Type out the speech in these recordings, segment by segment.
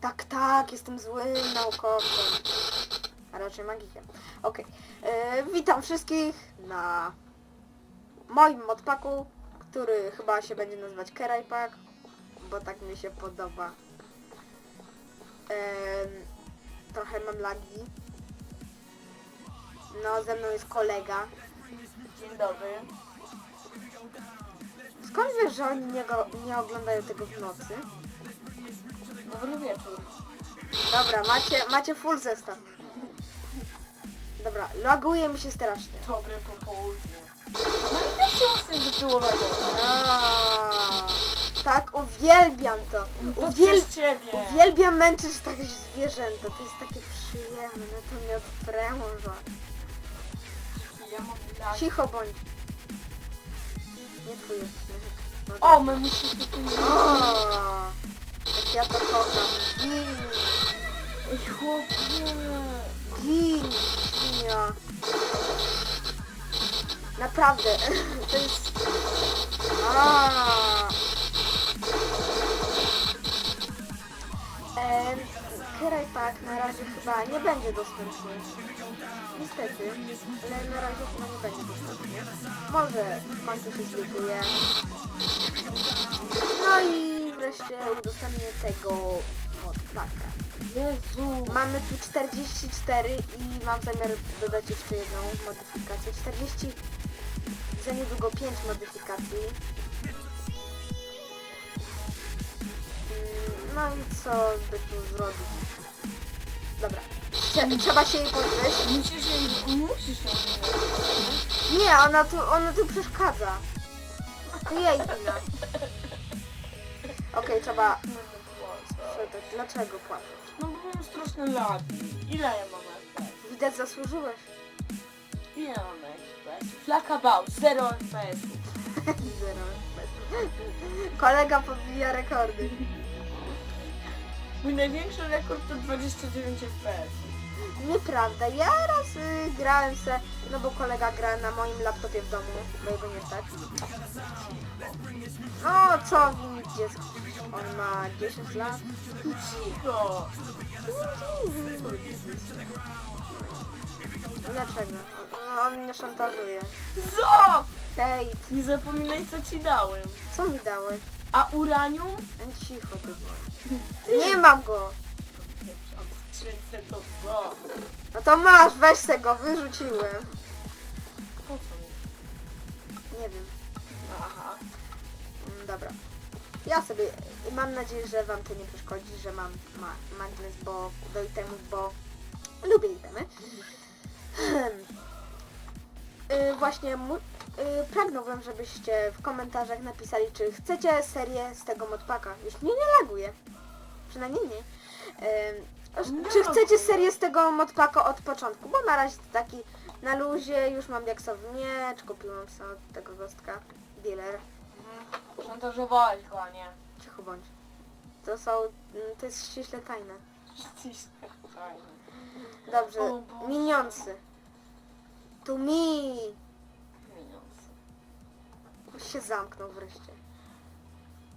Tak, tak, jestem złym naukowcem. A raczej magikiem. Okej. E, Witam wszystkich na moim modpaku, który chyba się będzie nazywać Kerajpak, bo tak mi się podoba. Em, trochę mam lagi. No, ze mną jest kolega. Dzień dobry. Skąd wiesz, że oni nie, go, nie oglądają tego w nocy? Dobry wieczór. Dobra, macie, macie full zestaw. Dobra, laguje mi się strasznie. Dobre popołudnie. No i też się z tym wytyłowego. Aaa, tak, uwielbiam to. To Uwiel, przez ciebie. uwielbiam męczyć takie zwierzęta. To jest takie przyjemne, to mnie odpręża. Ja mam. Cicho bądź. Nie twój jest. No O, my musimy tu O, jak ja to kocham. Gin, Ej, chłopie. gin, świnia. Naprawdę, to jest... A. Keraj Pack na razie chyba nie będzie dostępny. Niestety, ale na razie chyba nie będzie dostępny. Może w końcu się zlituje. No i wreszcie udostępnię tego modpaka. Jezu. Mamy tu 44 i mam zamiar dodać jeszcze jedną modyfikację. 40, za niedługo 5 modyfikacji. Mm, No i co by tu zrobić? Dobra. Trze- Trzeba się jej pozbyć. Musisz jej... Musisz ją Nie, ona tu, ona tu przeszkadza. To jej wina. Okej, trzeba... Przeczytać. Dlaczego płaczesz? No bo mam straszne lagi. Ile ja mam FPS? Widać zasłużyłeś. Ile ja mam FPS? Flaka bał, 0 FPS. Zero. Kolega pobija rekordy. Mój największy rekord to 29 FPS. Nieprawda, ja raz y, grałem se, no bo kolega gra na moim laptopie w domu, bo jego nie stać. No co winić dziecko? On ma 10 lat. Cicho. Dlaczego? No, on mnie szantażuje. Co? Hej, Nie zapominaj co ci dałem. co mi dałeś? A uranium? Cicho ty. Nie mam go. No to masz, weź se go, wyrzuciłem. Po co mi? Nie wiem. Aha. Mm, Dobra. Ja sobie, mam nadzieję, że wam to nie przeszkodzi, że mam ma, magnes bo, do itemów, bo lubię itemy. yy, właśnie mu, pragnąłbym, żebyście w komentarzach napisali, czy chcecie serię z tego modpaka. Jeśli nie, nie laguje. Przynajmniej nie. Yy, czy chcecie serię z tego modpaka od początku, bo na razie to taki na luzie, już mam jaksowy miecz, kupiłam sobie od tego gostka, dealer. Mhm. Szantażowałeś go, a nie. Cicho bądź. To są, mm, to jest ściśle tajne. Ściśle fajne. Dobrze, miniący. Tu mi. Już się zamknął wreszcie.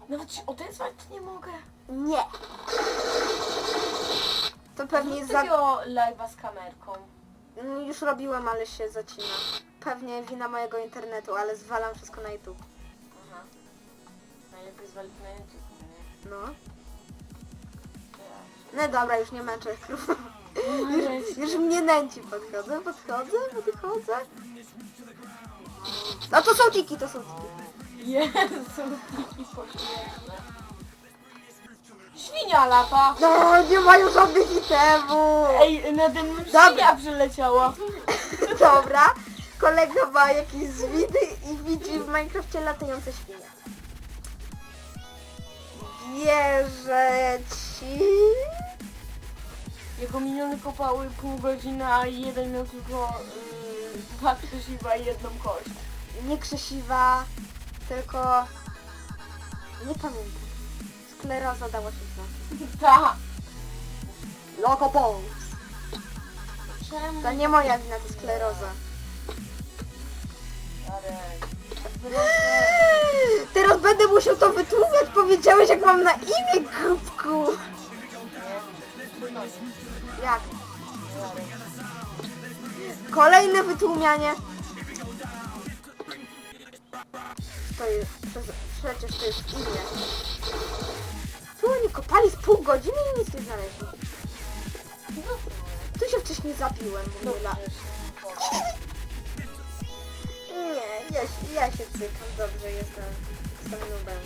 Nawet się odezwać nie mogę. Nie. To pewnie za... takiego live'a z kamerką. Mm, Już robiłem, ale się zacina. Pewnie wina mojego internetu, ale zwalam wszystko na YouTube. Aha. Najlepiej zwalić na YouTube, nie? No. No dobra, już nie męczę krów. Już, już mnie nęci. Podchodzę, podchodzę, podchodzę. No to są tiki, to są tiki. Jezu, tiki pośmieszne. Świnia lata! No, nie mają żadnych itemów. Ej, mną Dobra. świnia przyleciała. Dobra, kolega ma jakieś zwidy i widzi w Minecrafcie latające świnie. Wierzę ci. Jego miniony kopały pół godziny, a jeden miał tylko yy, dwa krzesiwa i jedną kość. Nie krzesiwa, tylko... Nie pamiętam. Skleroza dała się znać. Tak. Logo Bones. Czemu? To nie moja wina, to skleroza. Teraz będę musiał to wytłumiać. Powiedziałeś jak mam na imię, grupku. Jak? Kolejne wytłumianie. To jest, przecież- przecież to jest imię. Tu oni kopali z pół godziny i nic nie znaleźli. Tu się wcześniej zabiłem w ogóle. Nie, ja, się- ja się cykam, dobrze jestem. Jestem nubem.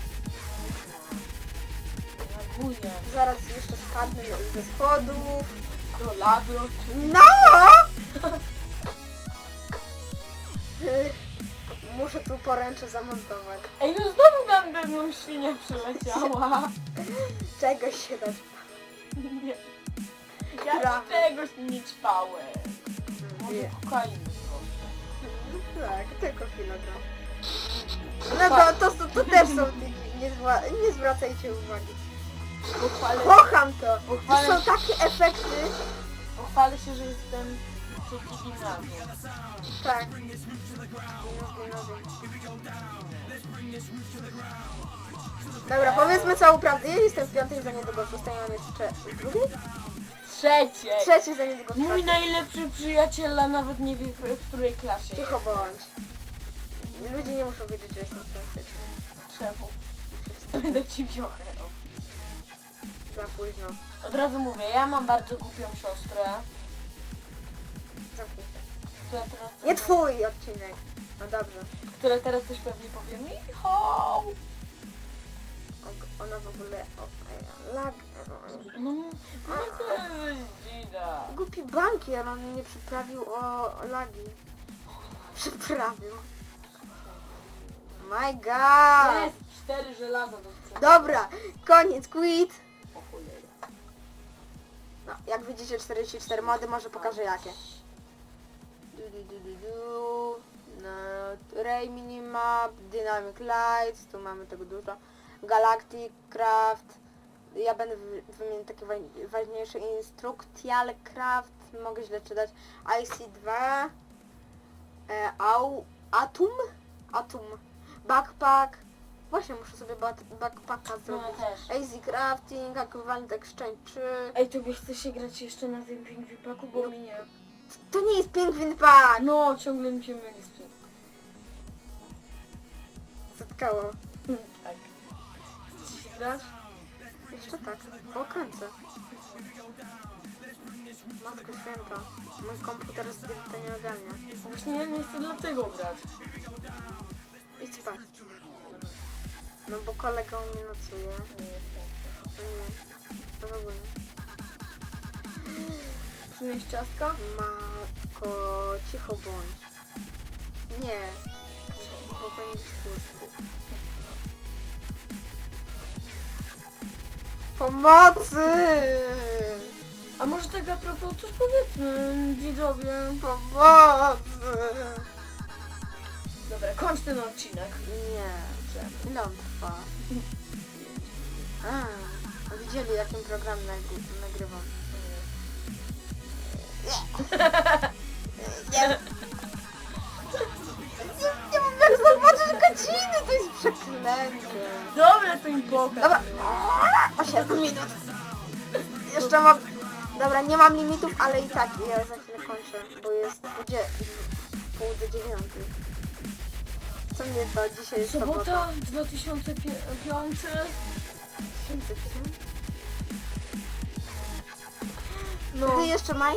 Zaraz jeszcze spadnę ze schodów. Do ladu. No! Muszę tu poręcze zamontować. Ej, no znowu nam pewną świnia przyleciała. Czegoś się dać. Nie. Ja Prawda. czegoś nie ćpałem. Może Nie. kokainy proszę. Tak, tylko kilogram. No to, to, to, to też są tiki. Nie, zwa, nie zwracajcie uwagi. Pochwalę, Kocham to. To Pochwalę są takie efekty. Pochwalę się, że jestem trzeci gimnazjum. Tak. Dobra, powiedzmy całą prawdę. Ja jestem w piątej, za niedługo w mam jeszcze w drugiej? Trzeciej, za niedługo w Mój najlepszy przyjaciel, a nawet nie wie w, w której klasie. Cicho bądź. Ludzie nie muszą wiedzieć, że jestem toksyczny. Czemu? Będę ci wziął. Za późno. Od razu mówię, ja mam bardzo głupią siostrę, która teraz, Nie twój odcinek. No dobrze. która teraz też pewnie powie. O- Ona w ogóle... O, lag... No, no to jest dzida. Głupi bankier, on nie przyprawił o lagi. Przyprawił. My god. Jest cztery żelaza do. Dobra, koniec, quit. No, jak widzicie 44 mody, może pokażę jakie. Du, du, du, du, du. No, Ray Minimap, Dynamic Lights, tu mamy tego dużo. Galactic Craft. Ja będę wy- wymieniać takie wa- ważniejsze. Instructial Craft, mogę źle czytać. IC2. E, Au, Atum? Atum. Backpack. Właśnie muszę sobie bat- backpacka No zrobić. też. Easy Crafting, Equivalent Exchange 3. Ej, tobie chce się grać jeszcze na tym pingwipaku, bo mi nie. To nie jest Penguin Pack! No, ciągle mi się myli z ping- Zatkało. Tak. Chcesz się grać? Jeszcze tak. O, kręcę. Matko święta. Mój komputer to nie ogarnia. Właśnie ja nie chcę dlatego grać. Idź spać. No bo kolega u mnie nocuje. No nie. To w ogóle. Przynieść ciastka? Mako, cicho bądź. Nie. Bo będzie tłusty. Pomocy! A może tak a propos, coś powiedzmy, widzowie. Pomocy! Dobra, kończ ten odcinek. Nie. On trwa? A, widzieli jakim programem nagry- nagrywam. Nie. Nie. Nie mam jak zobaczyć godziny, to jest przeklęte. Dobra, to im pokaż. Dobra. 8 minut. Jeszcze mam... Dobra, nie mam limitów, ale i tak ja za chwilę kończę, bo jest 20, pół do dziewiątej. Co mnie to dzisiaj jest sobota? Sobota 2005. 2005? No, Wtedy jeszcze maj?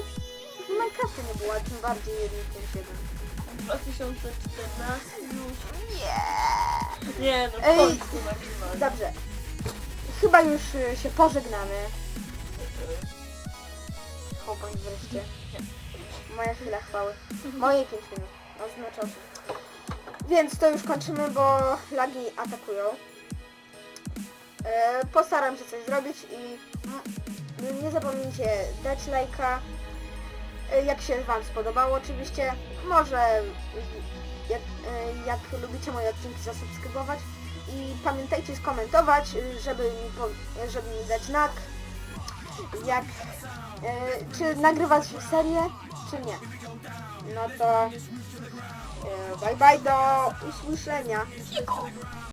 Minecrafta nie było, a tym bardziej 1.5.1. 2014 już. Nie. Nie, no Ej. końcu. Dobrze. Chyba już y, się pożegnamy. Chłopak wreszcie. Moja chwila chwały. Moje 5 minut. Oznaczał się. Więc to już kończymy, bo lagi atakują. E, postaram się coś zrobić i nie zapomnijcie dać lajka. E, jak się Wam spodobało oczywiście. Może jak, e, jak lubicie moje odcinki zasubskrybować. I pamiętajcie skomentować, żeby mi, po, żeby mi dać znak, jak, e, czy nagrywać serię, czy nie. No to bye bye do usłyszenia.